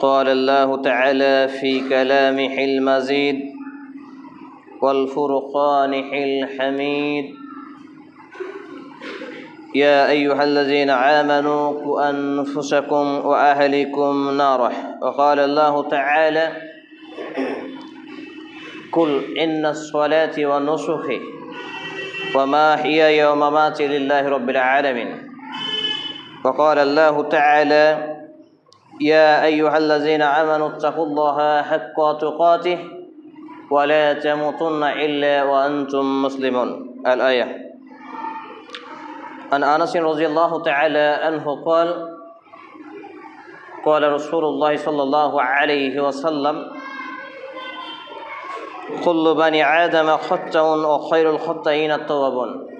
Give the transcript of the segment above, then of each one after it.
قال الله تعالى في كلامه المزيد والفرقانه الحميد. يا أيها الذين آمنوا قوا أنفسكم وأهلكم نارا. وقال الله تعالى قل إن الصلاة ونسخي وما هي يوم مات لله رب العالمين. وقال الله تعالى يا أيها الذين آمنوا اتقوا الله حق تقاته ولا تموتن إلا وأنتم مسلمون. الآية. عن أنس رضي الله تعالى عنه قال قال رسول الله صلى الله عليه وسلم كل بني آدم خطأ وخير الخطئين التوابون.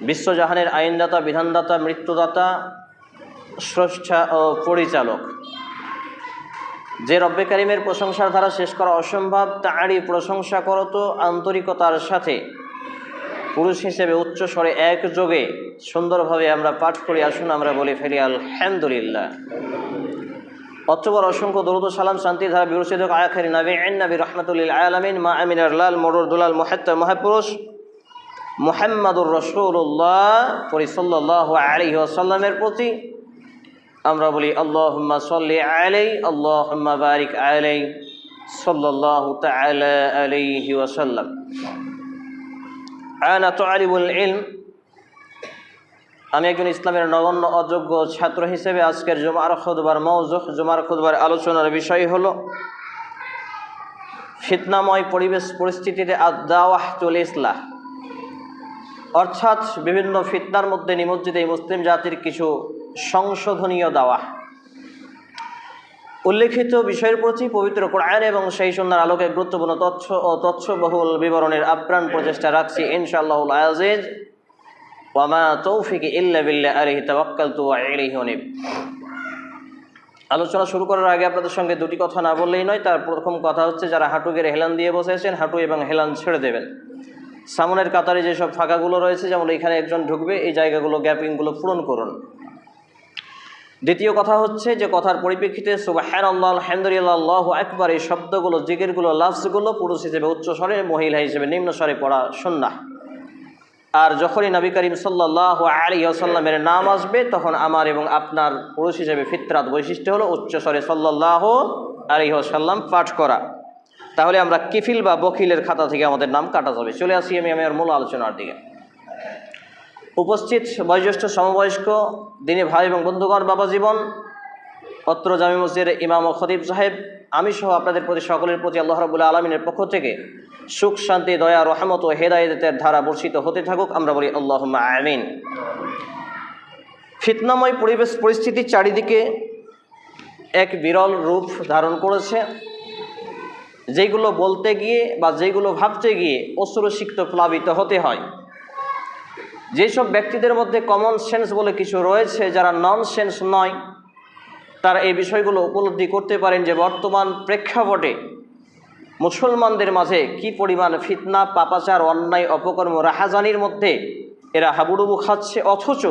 বিশ্বজাহানের আইনদাতা, বিধানদাতা, মৃত্যুদাতা, স্রষ্টা ও পরিচালক। যে রব্বে কারিমের প্রশংসার ধারা শেষ করা অসম্ভব তাঁরই প্রশংসা করত আন্তরিকতার সাথে। পুরুষ হিসেবে উচ্চ স্বরে একযোগে সুন্দরভাবে আমরা পাঠ করি, আসুন আমরা বলি ফেলি, আলহামদুলিল্লাহ। অতবর অসংখ্য দরুদ সালাম শান্তি ধারা বিরোচিত আয়াখারি নবী আইন নবী রহমতুল্লিল আলমিন, মা আমিনার লাল, মরুর দুলাল, মহাত্তা, মহাপুরুষ মোহাম্মদুর রসুল্লাহ পরিসল্লাহ আলী আসাল্লামের প্রতি আমরা বলি আল্লাহ সাল্লি আলাই, আল্লাহম্মা বারিক আলাই, সাল্লাল্লাহু তাআলা আলাইহি ওয়াসাল্লাম। আনা তালিবুল ইলম, আমি একজন ইসলামের নগণ্য অযোগ্য ছাত্র হিসেবে আজকের জুমার খুদবার মৌজুহ জুমার খুদবার আলোচনার বিষয় হলো, ফিতনাময় পরিবেশ পরিস্থিতিতে আদাওয়াহতুল ইসলাহ। অর্থাৎ বিভিন্ন ফিতনার মধ্যে নিমজ্জিত এই মুসলিম জাতির কিছু সংশোধনীয় দাওয়া। উল্লেখিত বিষয়ের প্রতি পবিত্র কোরআন এবং সেই সন্ধ্যার আলোকে গুরুত্বপূর্ণ তথ্য ও তথ্যবহুল বিবরণের আপ্রাণ প্রচেষ্টা রাখছি ইনশাআল্লাহ আজিজ। ওয়ামা তৌফিক ইল্লা আলোচনা শুরু করার আগে আপনাদের সঙ্গে দুটি কথা না বললেই নয়, তার প্রথম কথা হচ্ছে, যারা হাঁটু গেড়ে হেলান দিয়ে বসেছেন, হাঁটু এবং হেলান ছেড়ে দেবেন। সামনের কাতারে যেসব ফাঁকাগুলো রয়েছে, যেমন এখানে একজন ঢুকবে, এই জায়গাগুলো গ্যাপিংগুলো পূরণ করুন। দ্বিতীয় কথা হচ্ছে যে, কথার পরিপ্রেক্ষিতে সুবাহান আল্লাহ আলহামদুলিল্লাহ একবার এই শব্দগুলো জিগেরগুলো লাফসগুলো পুরুষ হিসেবে উচ্চ স্বরে, মহিলা হিসেবে নিম্ন স্বরে পড়া সন্না আর যখনই নবী করিম সাল্লাহ আলী আসাল্লামের নাম আসবে, তখন আমার এবং আপনার পুরুষ হিসেবে ফিতরাত বৈশিষ্ট্য হলো উচ্চ স্বরে সাল্লাহ আলী আসাল্লাম পাঠ করা। তাহলে আমরা কিফিল বা বকিলের খাতা থেকে আমাদের নাম কাটা যাবে। চলে আসি আমি আমার মূল আলোচনার দিকে। উপস্থিত বয়োজ্যেষ্ঠ সমবয়স্ক, দিনে ভাই এবং বন্ধুগণ, বাবা জীবন পত্র জামি মসজিদের ইমাম ও খতিব সাহেব, আমি সহ আপনাদের প্রতি সকলের প্রতি আল্লাহ রবুল্লাহ আলমিনের পক্ষ থেকে সুখ, শান্তি, দয়া, রহমত ও হেদায়তের ধারা বর্ষিত হতে থাকুক, আমরা বলি আল্লাহ আমিন। ফিতনাময় পরিবেশ, পরিস্থিতি চারিদিকে এক বিরল রূপ ধারণ করেছে। যেগুলো বলতে গিয়ে বা যেগুলো ভাবতে গিয়ে অশ্রুসিক্ত প্লাবিত হতে হয়। যেসব ব্যক্তিদের মধ্যে কমন সেন্স বলে কিছু রয়েছে, যারা নন সেন্স নয়, তারা এই বিষয়গুলো উপলব্ধি করতে পারেন যে বর্তমান প্রেক্ষাপটে মুসলমানদের মাঝে কি পরিমাণ ফিতনা, পাপাচার, অন্যায়, অপকর্ম, রাহাজানির মধ্যে এরা হাবুডুবু খাচ্ছে, অথচ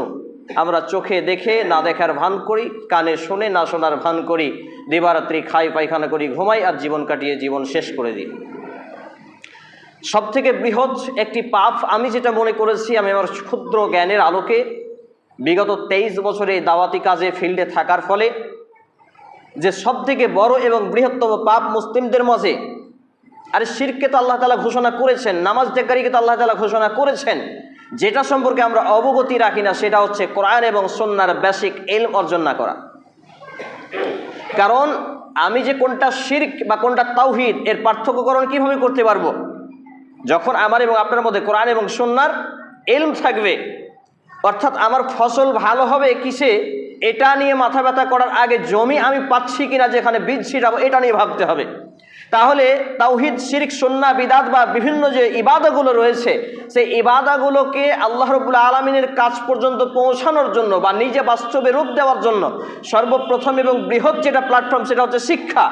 আমরা চোখে দেখে না দেখার ভান করি, কানে শুনে না শোনার ভান করি। দিবারাত্রি খাই পায়খানা করি, ঘুমাই আর জীবন কাটিয়ে জীবন শেষ করে দিই। সব থেকে বৃহৎ একটি পাপ আমি যেটা মনে করেছি, আমি আমার ক্ষুদ্র জ্ঞানের আলোকে বিগত তেইশ বছরে দাওয়াতি কাজে ফিল্ডে থাকার ফলে যে সব থেকে বড় এবং বৃহত্তম পাপ মুসলিমদের মাঝে, আরে শিরকে তো আল্লাহ তালা ঘোষণা করেছেন, নামাজ ত্যাগকারীকে তো আল্লাহ তালা ঘোষণা করেছেন, যেটা সম্পর্কে আমরা অবগতি রাখি না, সেটা হচ্ছে কোরআন এবং সন্ন্যার বেসিক এলম অর্জন না করা। কারণ আমি যে কোনটা শির্ক বা কোনটা তাওহিদ, এর পার্থক্যকরণ কীভাবে করতে পারব? যখন আমার এবং আপনার মধ্যে কোরআন এবং সন্ন্যার এলম থাকবে, অর্থাৎ আমার ফসল ভালো হবে কিসে, এটা নিয়ে মাথা ব্যথা করার আগে জমি আমি পাচ্ছি কিনা, যেখানে বীজ ছিটাবো, এটা নিয়ে ভাবতে হবে। তাহলে তাওহিদ, শিরিক সন্না বিদাত বা বিভিন্ন যে ইবাদাগুলো রয়েছে, সেই ইবাদাগুলোকে আল্লাহ রবুল্লা আলমিনের কাজ পর্যন্ত পৌঁছানোর জন্য বা নিজে বাস্তবে রূপ দেওয়ার জন্য সর্বপ্রথম এবং বৃহৎ যেটা প্ল্যাটফর্ম সেটা হচ্ছে শিক্ষা।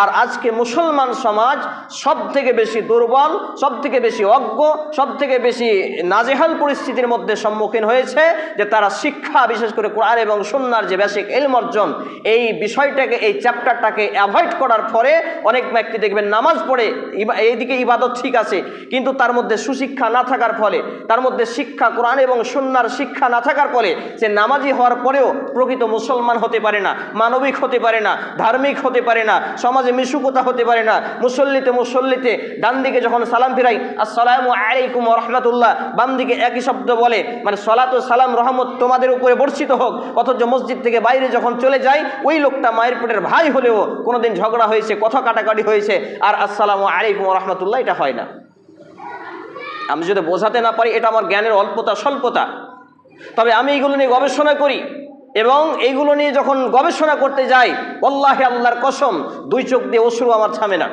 আর আজকে মুসলমান সমাজ সব থেকে বেশি দুর্বল সব থেকে বেশি অজ্ঞ সব থেকে বেশি নাজেহাল পরিস্থিতির মধ্যে সম্মুখীন হয়েছে যে তারা শিক্ষা, বিশেষ করে কোরআন এবং সন্ন্যার যে বেসিক এলম অর্জন, এই বিষয়টাকে, এই চ্যাপ্টারটাকে অ্যাভয়েড করার পরে অনেক ব্যক্তি দেখবেন নামাজ পড়ে এইদিকে ইবাদত ঠিক আছে, কিন্তু তার মধ্যে সুশিক্ষা না থাকার ফলে, তার মধ্যে শিক্ষা, কোরআন এবং সন্ন্যার শিক্ষা না থাকার ফলে সে নামাজি হওয়ার পরেও প্রকৃত মুসলমান হতে পারে না, মানবিক হতে পারে না, ধার্মিক হতে পারে না, সমাজে মিশুকতা হতে পারে না, মুসল্লিতে মুসল্লিতে ডান দিকে যখন সালাম ফিরাই, আসসালামু আলাইকুম রহমতুল্লাহ বাম দিকে একই শব্দ বলে মানে সলাত সালাম, রহমত তোমাদের উপরে বর্ষিত হোক, অথচ মসজিদ থেকে বাইরে যখন চলে যায়, ওই লোকটা মায়ের পেটের ভাই হলেও কোনোদিন ঝগড়া হয়েছে, কথা কাটাকাটি হয়েছে আর আসসালামু আলাইকুম রহমতুল্লাহ, এটা হয় না। আমি যদি বোঝাতে না পারি, এটা আমার জ্ঞানের অল্পতা, স্বল্পতা। তবে আমি এইগুলো নিয়ে গবেষণা করি এবং এইগুলো নিয়ে যখন গবেষণা করতে যাই অল্লাহে আল্লাহর কসম, দুই চোখ দিয়ে অশ্রু আমার থামে না।